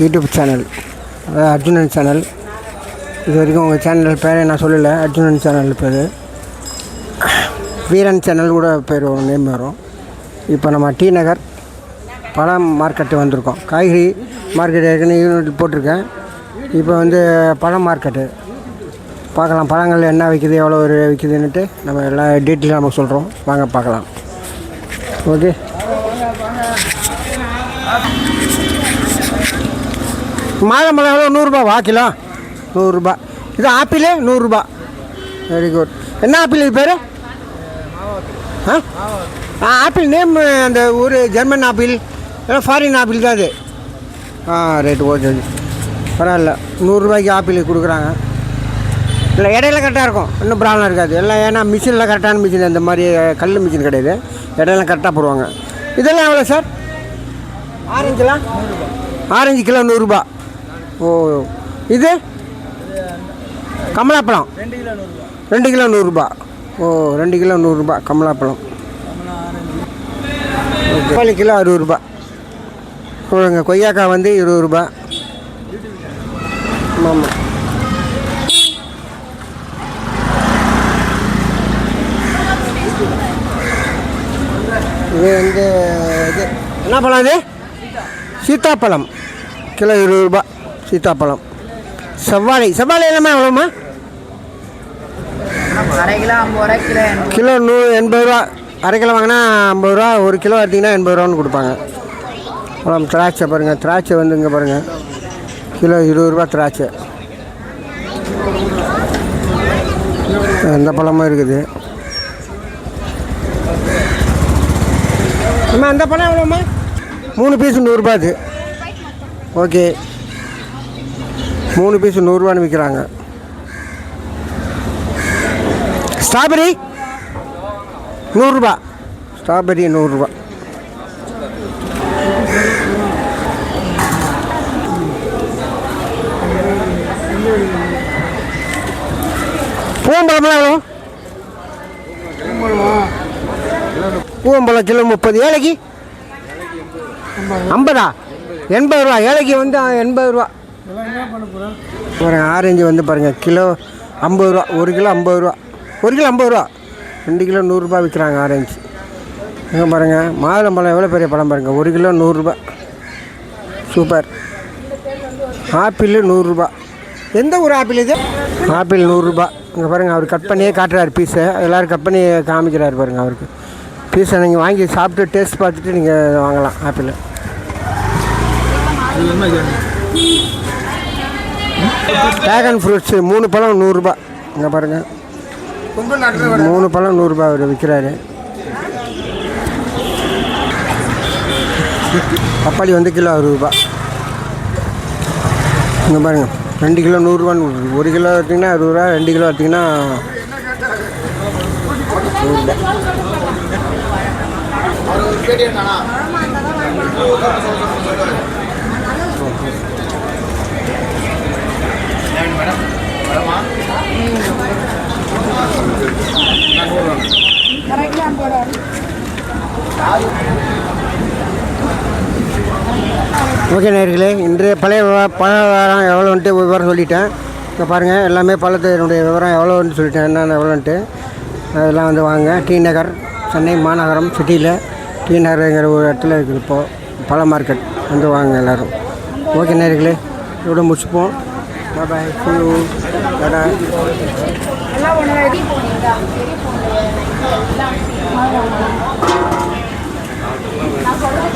YouTube channel அதாவது Arjunan channel. இது வரைக்கும் உங்கள் சேனல் பேரை நான் சொல்லலை அர்ஜுனன் சேனல் பேர். வீரன் சேனல் கூட பேர் நேம் வரும். இப்போ நம்ம டி நகர் பழம் மார்க்கெட்டு வந்திருக்கோம். காய்கறி மார்க்கெட் ஏற்கனவே யூனிட் போட்டிருக்கேன். இப்போ வந்து பழம் மார்க்கெட்டு பார்க்கலாம் பழங்கள் என்ன விற்கிது எவ்வளோ ஒரு விற்கிதுன்னுட்டு நம்ம எல்லா டீட்டெயிலும் நம்ம சொல்கிறோம் வாங்க பார்க்கலாம். ஓகே. மாதுளம்பழம் எவ்வளோ நூறுரூபா கிலோ. நூறுரூபா இது ஆப்பிள் நூறுரூபா வெரி குட் என்ன ஆப்பிள் இது பேர்? ஆ? ஆ ஆப்பிள் நேம் அந்த ஊர் ஜெர்மன் ஆப்பிள். இல்லை ஃபாரின் ஆப்பிள் தான் அது ஆ ரைட்டு ஓகே பரவாயில்ல. நூறுரூபாய்க்கு ஆப்பிள் கொடுக்குறாங்க. இல்லை இடையில கரெக்டாக இருக்கும். இன்னும் ப்ராப்ளம் இருக்காது. எல்லாம் ஏன்னா மிஷினில் கரெக்டான மிஷின் அந்த மாதிரி கல் மிஷின் கிடையாது. இடையில கரெக்டாக போடுவாங்க. இதெல்லாம் எவ்வளோ சார் ஆரஞ்சுலாம் ஆரஞ்சு கிலோ நூறுரூபா. ஓ. இது? கமலாப்பழம். ரெண்டு கிலோ நூறுரூபா ஓ ரெண்டு கிலோ நூறுரூபா கமலாப்பழம். பப்பாளி கிலோ அறுபது ரூபா. கொடுங்க கொய்யாக்காய் வந்து இருபது ரூபா. ஆமாம் இது வந்து இது என்ன பழம் இது? சீத்தாப்பழம். கிலோ இருபது ரூபா. சீத்தாப்பழம். செவ்வாழை. செவ்வாழை எல்லாமே எவ்வளோமா அரை கிலோ கிலோ எண்பது கிலோ நூ எண்பது ரூபா. அரை கிலோ வாங்கினா ஐம்பது ரூபா. ஒரு கிலோ எடுத்திங்கன்னா எண்பது ரூபான்னு கொடுப்பாங்க. அப்புறம் திராட்சை பாருங்கள் திராட்சை வந்து இங்கே பாருங்கள் கிலோ இருபது ரூபா திராட்சை. இந்த பழமும் இருக்குது. அம்மா அந்த பழம் எவ்வளோம்மா? மூணு பீஸ் நூறுரூபா இது ஓகே மூணு பீஸ் நூறுரூவான்னு விற்கிறாங்க ஸ்ட்ராபெரி நூறுரூபா ஸ்ட்ராபெரி நூறுரூவா பூவம்பழம்லாம் எவ்வளோ பூவம்பழம் கிலோ முப்பது. ஏழைக்கு? ஐம்பதா? எண்பது ரூபா. ஏழைக்கு வந்து எண்பது ரூபா. பாருங்க ஆரஞ்சு வந்து பாருங்கள் கிலோ ஐம்பது ரூபா ஒரு கிலோ ஐம்பது ரூபா ஒரு கிலோ ஐம்பது ரூபா. ரெண்டு கிலோ நூறுரூபா விற்கிறாங்க ஆரஞ்சு. இங்கே பாருங்கள் மாதுளம்பழம் எவ்வளோ பெரிய பழம் பாருங்கள் ஒரு கிலோ நூறுரூபா சூப்பர். ஆப்பிள் நூறுரூபா எந்த ஊர் ஆப்பிள் இது? ஆப்பிள் நூறுரூபா இங்கே பாருங்கள் அவர் கட் பண்ணியே காட்டுறாரு பீஸை எல்லோரும் கட் பண்ணி காமிக்கிறாரு பாருங்கள் அவருக்கு. பீஸை நீங்கள் வாங்கி சாப்பிட்டு டேஸ்ட் பார்த்துட்டு நீங்கள் வாங்கலாம் ஆப்பிள். ட்ராகன் ஃப்ரூட்ஸு மூணு பழம் நூறுரூபா இங்கே பாருங்கள் மூணு பழம் நூறுரூபா அவர் விற்கிறாரு பப்பாளி வந்து கிலோ அறுபது இங்கே பாருங்கள் ரெண்டு கிலோ நூறுரூவான்னு ஒரு கிலோ எடுத்திங்கன்னா அறுபது ரெண்டு கிலோ எடுத்திங்கன்னா நூறுரூபா ஓகே நேர்களே இன்றைய பழைய பழ விவரம் எவ்வளோன்ட்டு விவரம் சொல்லிட்டேன். இப்போ பாருங்கள் எல்லாமே பழத்தினுடைய விவரம் எவ்வளோன்னு சொல்லிட்டேன் என்னென்ன எவ்வளோன்ட்டு அதெல்லாம் வந்து வாங்க. டி நகர் சென்னை மாநகரம் சிட்டியில் டி நகருங்கிற ஒரு இடத்துல இருக்குது இப்போது பழ மார்க்கெட். வந்து வாங்க எல்லோரும். ஓகே நேர்களே இதோட முடிச்சுப்போம். பாய் பாய் 芒果肉